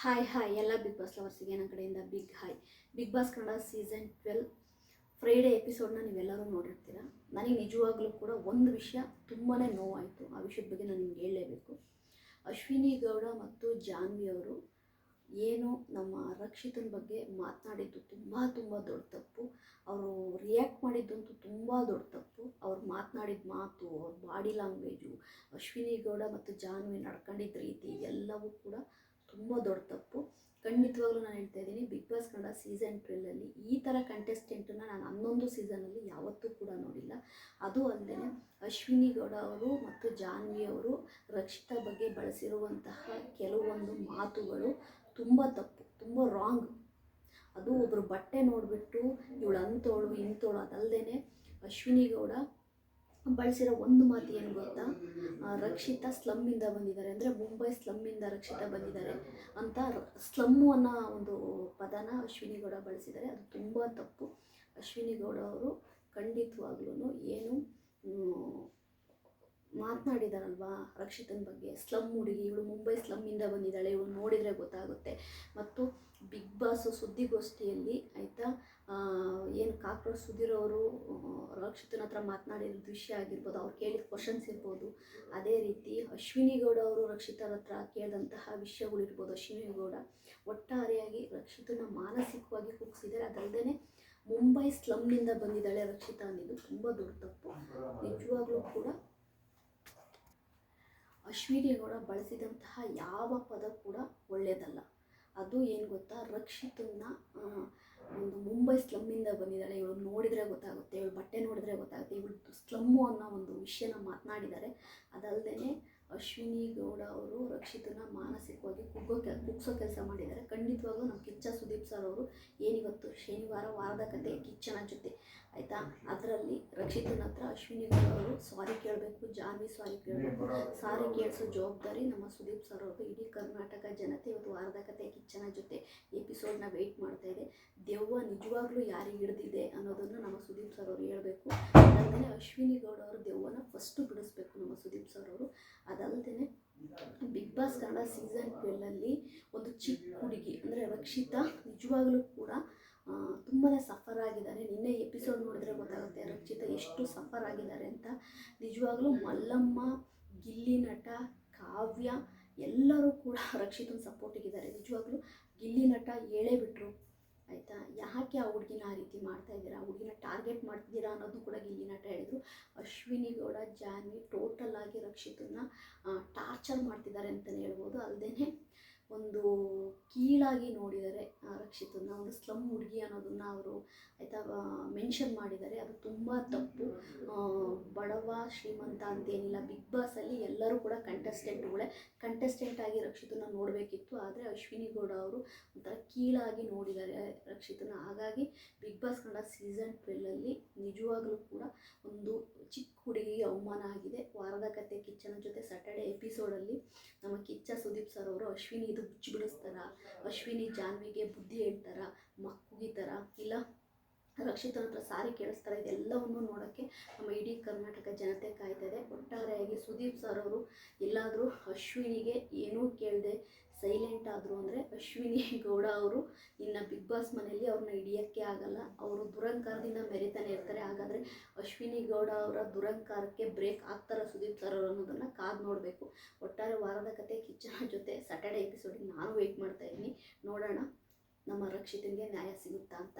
Hi hi ಎಲ್ಲ big boss ಲವರ್ಸಿಗೆ ನನ್ನ ಕಡೆಯಿಂದ big hi big boss Kannada season twelve Friday ಎಪಿಸೋಡ್ನ ನೀವೆಲ್ಲರೂ ನೋಡಿರ್ತೀರ? ನನಗೆ ನಿಜವಾಗ್ಲೂ ಕೂಡ ಒಂದು ವಿಷಯ ತುಂಬಾ ನೋವಾಯಿತು. ಆ ವಿಷಯದ ಬಗ್ಗೆ ನಾನು ನಿಮ್ಗೆ ಹೇಳಲೇಬೇಕು. ಅಶ್ವಿನಿ ಗೌಡ ಮತ್ತು ಜಾನ್ವಿ ಅವರು ಏನು ನಮ್ಮ ರಕ್ಷಿತನ ಬಗ್ಗೆ ಮಾತನಾಡಿದ್ದು ತುಂಬ ತುಂಬ ದೊಡ್ಡ ತಪ್ಪು. ಅವರು ರಿಯಾಕ್ಟ್ ಮಾಡಿದ್ದಂತೂ ತುಂಬ ದೊಡ್ಡ ತಪ್ಪು. ಅವ್ರು ಮಾತನಾಡಿದ ಮಾತು, ಅವ್ರ ಬಾಡಿ ಲ್ಯಾಂಗ್ವೇಜು ಅಶ್ವಿನಿ ಗೌಡ ಮತ್ತು ಜಾನ್ವಿ ನಡ್ಕೊಂಡಿದ್ದ ರೀತಿ ಎಲ್ಲವೂ ಕೂಡ ತುಂಬ ದೊಡ್ಡ ತಪ್ಪು. ಖಂಡಿತವಾಗ್ಲೂ ನಾನು ಹೇಳ್ತಾ ಇದ್ದೀನಿ ಬಿಗ್ ಬಾಸ್ ಕನ್ನಡ ಸೀಸನ್ ಟ್ವೆಲ್ಲಲ್ಲಿ ಈ ಥರ ಕಂಟೆಸ್ಟೆಂಟನ್ನು ನಾನು ಹನ್ನೊಂದು ಸೀಸನಲ್ಲಿ ಯಾವತ್ತೂ ಕೂಡ ನೋಡಿಲ್ಲ. ಅದು ಅಲ್ಲದೆ ಅಶ್ವಿನಿ ಗೌಡ ಅವರು ಮತ್ತು ಜಾನ್ವಿ ಅವರು ರಕ್ಷಿತಾ ಬಗ್ಗೆ ಬಳಸಿರುವಂತಹ ಕೆಲವೊಂದು ಮಾತುಗಳು ತುಂಬ ತಪ್ಪು, ತುಂಬ ರಾಂಗ್ ಅದು ಒಬ್ಬರು ಬಟ್ಟೆ ನೋಡಿಬಿಟ್ಟು ಇವಳು ಅಂಥೋಳು ಇಂಥೋಳು ಅದಲ್ಲದೆ ಅಶ್ವಿನಿ ಗೌಡ ಬಳಸಿರೋ ಒಂದು ಮಾತು ಏನು ಗೊತ್ತಾ? ರಕ್ಷಿತ ಸ್ಲಮ್ಮಿಂದ ಬಂದಿದ್ದಾರೆ. ಅಂದರೆ ಮುಂಬೈ ಸ್ಲಮ್ಮಿಂದ ರಕ್ಷಿತಾ ಬಂದಿದ್ದಾರೆ ಅಂತ ಸ್ಲಮ್ಮು ಅನ್ನೋ ಒಂದು ಪದನ ಅಶ್ವಿನಿ ಗೌಡ ಬಳಸಿದ್ದಾರೆ. ಅದು ತುಂಬ ತಪ್ಪು. ಅಶ್ವಿನಿ ಗೌಡ ಅವರು ಖಂಡಿತವಾಗ್ಲೂ ಏನು ಮಾತನಾಡಿದಾರಲ್ವಾ ರಕ್ಷಿತನ ಬಗ್ಗೆ? ಸ್ಲಮ್ ಹುಡುಗಿ, ಇವಳು ಮುಂಬೈ ಸ್ಲಮ್ಮಿಂದ ಬಂದಿದ್ದಾಳೆ. ಇವಳು ನೋಡಿದರೆ ಗೊತ್ತಾಗುತ್ತೆ. ಮತ್ತು ಬಿಗ್ ಬಾಸ್ ಸುದ್ದಿಗೋಷ್ಠಿಯಲ್ಲಿ, ಆಯಿತಾ ಏನು ಕಾಕ್ರೋಚ್ ಸುಧೀರ್ ಅವರು ರಕ್ಷಿತನ ಹತ್ರ ಮಾತನಾಡಿದ ವಿಷಯ ಆಗಿರ್ಬೋದು, ಅವ್ರು ಕೇಳಿದ ಕ್ವಶನ್ಸ್ ಇರ್ಬೋದು, ಅದೇ ರೀತಿ ಅಶ್ವಿನಿ ಗೌಡ ಅವರು ರಕ್ಷಿತರ ಹತ್ರ ಕೇಳಿದಂತಹ ವಿಷಯಗಳಿರ್ಬೋದು ಅಶ್ವಿನಿ ಗೌಡ ಒಟ್ಟಾರೆಯಾಗಿ ರಕ್ಷಿತನ ಮಾನಸಿಕವಾಗಿ ಕುಗ್ಸಿದ್ದಾರೆ. ಅದಲ್ಲದೆ ಮುಂಬೈ ಸ್ಲಮ್ನಿಂದ ಬಂದಿದ್ದಾಳೆ ರಕ್ಷಿತಾ ಅನ್ನೋದು ತುಂಬ ದೊಡ್ಡ ತಪ್ಪು. ನಿಜವಾಗ್ಲೂ ಕೂಡ ಅಶ್ವಿನಿ ಗೌಡ ಬಳಸಿದಂತಹ ಯಾವ ಪದ ಕೂಡ ಒಳ್ಳೆಯದಲ್ಲ ಅದು ಏನು ಗೊತ್ತಾ? ರಕ್ಷಿತನ್ನ ಒಂದು ಮುಂಬೈ ಸ್ಲಮ್ಮಿಂದ ಬಂದಿದ್ದಾಳೆ. ಇವಳು ನೋಡಿದರೆ ಗೊತ್ತಾಗುತ್ತೆ, ಇವಳು ಬಟ್ಟೆ ನೋಡಿದರೆ ಗೊತ್ತಾಗುತ್ತೆ. ಇವಳು ಸ್ಲಮ್ಮು ಅನ್ನೋ ಒಂದು ವಿಷಯನ ಮಾತನಾಡಿದ್ದಾರೆ. ಅದಲ್ಲದೆ ಅಶ್ವಿನಿ ಗೌಡ ಅವರು ರಕ್ಷಿತನ ಮಾನಸಿಕವಾಗಿ ಕುಗ್ಗೋ ಕೆಲ ಕುಗ್ಸೋ ಕೆಲಸ ಮಾಡಿದ್ದಾರೆ. ಖಂಡಿತವಾಗ್ಲೂ ನಮ್ಮ ಕಿಚ್ಚ ಸುದೀಪ್ ಸರ್ ಅವರು ಏನಿವತ್ತು ಶನಿವಾರ ವಾರದ ಕತೆ ಕಿಚ್ಚನ ಜೊತೆ, ಆಯಿತಾ? ಅದರಲ್ಲಿ ರಕ್ಷಿತನ ಹತ್ರ ಅಶ್ವಿನಿ ಗೌಡ ಅವರು ಸಾರಿ ಕೇಳಬೇಕು ಜಾನ್ವಿ ಸಾರಿ ಕೇಳಬೇಕು. ಸಾರಿ ಕೇಳಿಸೋ ಜವಾಬ್ದಾರಿ ನಮ್ಮ ಸುದೀಪ್ ಸರ್ ಅವರು ಇಡೀ ಕರ್ನಾಟಕ ಜನತೆ ಇವತ್ತು ವಾರದ ಕತೆ ಕಿಚ್ಚನ ಜೊತೆ ಎಪಿಸೋಡ್ನ ವೆಯ್ಟ್ ಮಾಡ್ತಾ ಇದೆ. ದೆವ್ವ ನಿಜವಾಗ್ಲೂ ಯಾರಿಗೆ ಹಿಡಿದಿದೆ ಅನ್ನೋದನ್ನು ನಮ್ಮ ಸುದೀಪ್ ಸರ್ ಅವರು ಹೇಳಬೇಕು. ಅದಲ್ಲದೆ ಅಶ್ವಿನಿ ಗೌಡ ಅವರು ದೆವ್ವನ ಫಸ್ಟು ಬಿಡಿಸ್ಬೇಕು ನಮ್ಮ ಸುದೀಪ್ ಸರ್ ಅವರು. ಅದಲ್ಲದೆ ಬಿಗ್ ಬಾಸ್ ಕನ್ನಡ ಸೀಸನ್ ಟ್ವೆಲ್ಲಲ್ಲಿ ಒಂದು ಚಿಕ್ಕ ಹುಡುಗಿ, ಅಂದರೆ ರಕ್ಷಿತಾ, ನಿಜವಾಗ್ಲೂ ಕೂಡ ತುಂಬಾ ಸಫರ್ ಆಗಿದ್ದಾರೆ. ನಿನ್ನೆ ಎಪಿಸೋಡ್ ನೋಡಿದ್ರೆ ಗೊತ್ತಾಗುತ್ತೆ ರಕ್ಷಿತಾ ಎಷ್ಟು ಸಫರ್ ಆಗಿದ್ದಾರೆ ಅಂತ. ನಿಜವಾಗ್ಲೂ ಮಲ್ಲಮ್ಮ, ಗಿಲ್ಲಿ ನಟ, ಕಾವ್ಯ ಎಲ್ಲರೂ ಕೂಡ ರಕ್ಷಿತನ ಸಪೋರ್ಟಿಗಿದ್ದಾರೆ ನಿಜವಾಗ್ಲೂ ಗಿಲ್ಲಿ ನಟ ಹೇಳೇ ಬಿಟ್ರು. ಆಯಿತಾ? ಯಾಕೆ ಆ ಹುಡುಗಿನ ಆ ರೀತಿ ಮಾಡ್ತಾ ಇದ್ದೀರಾ? ಆ ಹುಡುಗಿನ ಟಾರ್ಗೆಟ್ ಮಾಡ್ತಿದ್ದೀರಾ ಅನ್ನೋದು ಕೂಡ ಗಿಲ್ಲಿ ನಟ ಹೇಳಿದರು. ಅಶ್ವಿನಿ ಗೌಡ, ಜಾನ್ವಿ ಟೋಟಲ್ ಆಗಿ ರಕ್ಷಿತನ್ನ ಟಾರ್ಚರ್ ಮಾಡ್ತಿದ್ದಾರೆ ಅಂತಲೇ ಹೇಳ್ಬೋದು. ಅಲ್ಲದೆ ಒಂದು ಕೀಳಾಗಿ ನೋಡಿದ್ದಾರೆ ರಕ್ಷಿತನ್ನ ಒಂದು ಸ್ಲಮ್ ಹುಡುಗಿ ಅನ್ನೋದನ್ನು ಅವರು ಆಯಿತಾ ಮೆನ್ಷನ್ ಮಾಡಿದ್ದಾರೆ. ಅದು ತುಂಬ ತಪ್ಪು. ಬಡವ, ಶ್ರೀಮಂತ ಅಂತೇನಿಲ್ಲ, ಬಿಗ್ ಬಾಸಲ್ಲಿ ಎಲ್ಲರೂ ಕೂಡ ಕಂಟೆಸ್ಟೆಂಟ್ಗಳೇ ಕಂಟೆಸ್ಟೆಂಟ್ ಆಗಿ ರಕ್ಷಿತನ ನೋಡಬೇಕಿತ್ತು, ಆದರೆ ಅಶ್ವಿನಿ ಗೌಡ ಅವರು ಒಂಥರ ಕೀಳಾಗಿ ನೋಡಿದ್ದಾರೆ ರಕ್ಷಿತನ. ಹಾಗಾಗಿ ಬಿಗ್ ಬಾಸ್ ಕನ್ನಡ ಸೀಸನ್ ಟ್ವೆಲ್ಲಲ್ಲಿ ನಿಜವಾಗ್ಲೂ ಕೂಡ ಒಂದು ಚಿಕ್ಕ ಹುಡುಗಿಗೆ ಅವಮಾನ ಆಗಿದೆ. ವಾರದ ಕತೆ ಕಿಚ್ಚನ ಜೊತೆ ಸ್ಯಾಟರ್ಡೆ ಎಪಿಸೋಡಲ್ಲಿ ನಮ್ಮ ಕಿಚ್ಚ ಸುದೀಪ್ ಸರ್ ಅವರು ಅಶ್ವಿನಿ ಹುಚ್ಚು ಬಿಡಿಸ್ತಾರ ಅಶ್ವಿನಿ ಜಾನ್ವಿಗೆ ಬುದ್ಧಿ ಹೇಳ್ತಾರ ಮಕ್ಕುಗಿತಾರ ಇಲ್ಲ ರಕ್ಷಿತನ ಹತ್ರ ಸಾರಿ ಕೇಳಿಸ್ತಾರೆ, ಇದೆಲ್ಲವನ್ನು ನೋಡೋಕ್ಕೆ ನಮ್ಮ ಇಡೀ ಕರ್ನಾಟಕ ಜನತೆ ಕಾಯ್ತದೆ. ಒಟ್ಟಾರೆಯಾಗಿ ಸುದೀಪ್ ಸರ್ ಅವರು ಎಲ್ಲಾದರೂ ಅಶ್ವಿನಿಗೆ ಏನೂ ಕೇಳದೆ ಸೈಲೆಂಟ್ ಆದರು ಅಂದರೆ ಅಶ್ವಿನಿ ಗೌಡ ಅವರು ಇನ್ನು ಬಿಗ್ ಬಾಸ್ ಮನೆಯಲ್ಲಿ ಅವ್ರನ್ನ ಹಿಡಿಯೋಕ್ಕೆ ಆಗಲ್ಲ. ಅವರು ದುರಂಕಾರದಿಂದ ಹಾಗಾದರೆ ಅಶ್ವಿನಿ ಗೌಡ ಅವರ ದುರಂಕಾರಕ್ಕೆ ಬ್ರೇಕ್ ಆಗ್ತಾರ ಸುದೀಪ್ ಸರ್ ಅವರು ಅನ್ನೋದನ್ನು ಕಾದು ನೋಡಬೇಕು. ಒಟ್ಟಾರೆ ವಾರದ ಕತೆ ಕಿಚ್ಚನ ಜೊತೆ ಸ್ಯಾಟರ್ಡೆ ಎಪಿಸೋಡಿಗೆ ನಾನು ವೆಯ್ಟ್ ಮಾಡ್ತಾ ಇದ್ದೀನಿ. ನೋಡೋಣ. ನಮ್ಮ ರಕ್ಷಿತನಿಗೆ ನ್ಯಾಯ ಸಿಗುತ್ತಾ ಅಂತ.